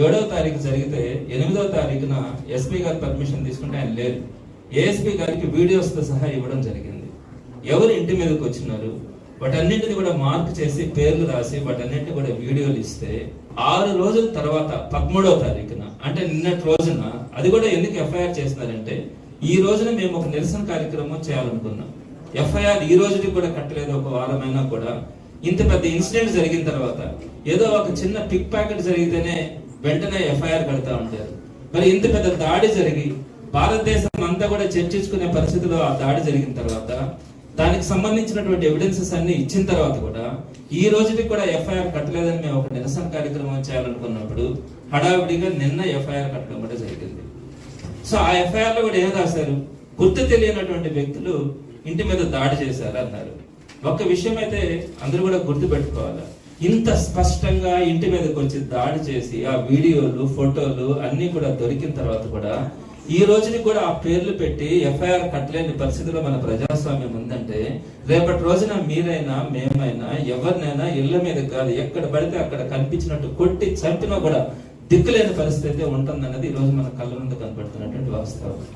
ఏడవ తారీఖు జరిగితే ఎనిమిదవ తారీఖున ఎస్పీ గారు పర్మిషన్ తీసుకుంటే ఆయన లేరు. ఏఎస్పీ గారికి వీడియోస్తో సహా ఇవ్వడం జరిగింది. ఎవరు ఇంటి మీదకి వచ్చినారు? వాటన్నింటిని కూడా మార్క్ చేసి పేర్లు రాసి వాటన్నింటిని కూడా వీడియోలు ఇస్తే ఆరు రోజుల తర్వాత పదమూడవ తారీఖున అంటే నిన్నటి రోజున అది కూడా ఎందుకు ఎఫ్ఐఆర్ చేసినారంటే ఈ రోజున మేము ఒక నిరసన కార్యక్రమం చేయాలనుకున్నాం. ఎఫ్ఐఆర్ ఈ రోజుకి కూడా కట్టలేదు ఒక వారమైనా కూడా. ఇంత పెద్ద ఇన్సిడెంట్ జరిగిన తర్వాత ఏదో ఒక చిన్న పిక్ ప్యాకెట్ జరిగితేనే వెంటనే ఎఫ్ఐఆర్ కడతా ఉంటారు. మరి ఇంత పెద్ద దాడి జరిగి భారతదేశం అంతా కూడా చర్చించుకునే పరిస్థితిలో ఆ దాడి జరిగిన తర్వాత దానికి సంబంధించినటువంటి ఎవిడెన్సెస్ అన్ని ఇచ్చిన తర్వాత కూడా ఈ రోజుకి కూడా ఎఫ్ఐఆర్ కట్టలేదని మేము ఒక నిరసన కార్యక్రమం చేయాలనుకున్నప్పుడు హడావిడిగా నిన్న ఎఫ్ఐఆర్ కట్టడం కూడా జరిగింది. సో ఆ ఎఫ్ఐఆర్లో కూడా ఏం రాశారు? గుర్తు తెలియనటువంటి వ్యక్తులు ఇంటి మీద దాడి చేశారు అన్నారు ఒక్క విషయం అయితే అందరూ కూడా గుర్తు పెట్టుకోవాలి ఇంత స్పష్టంగా ఇంటి మీదకి వచ్చి దాడి చేసి ఆ వీడియోలు ఫోటోలు అన్నీ కూడా దొరికిన తర్వాత కూడా ఈ రోజుని కూడా ఆ పేర్లు పెట్టి ఎఫ్ఐఆర్ కట్టలేని పరిస్థితిలో మన ప్రజాస్వామ్యం ఉందంటే రేపటి రోజున మీరైనా మేమైనా ఎవరినైనా ఇళ్ళ మీద కాదు ఎక్కడ పడితే అక్కడ కనిపించినట్టు కొట్టి చంపినా కూడా దిక్కులేని పరిస్థితి అయితే ఉంటుందన్నది ఈ రోజు మన కళ్ళ ముందు కనబడుతున్నటువంటి వాస్తవం.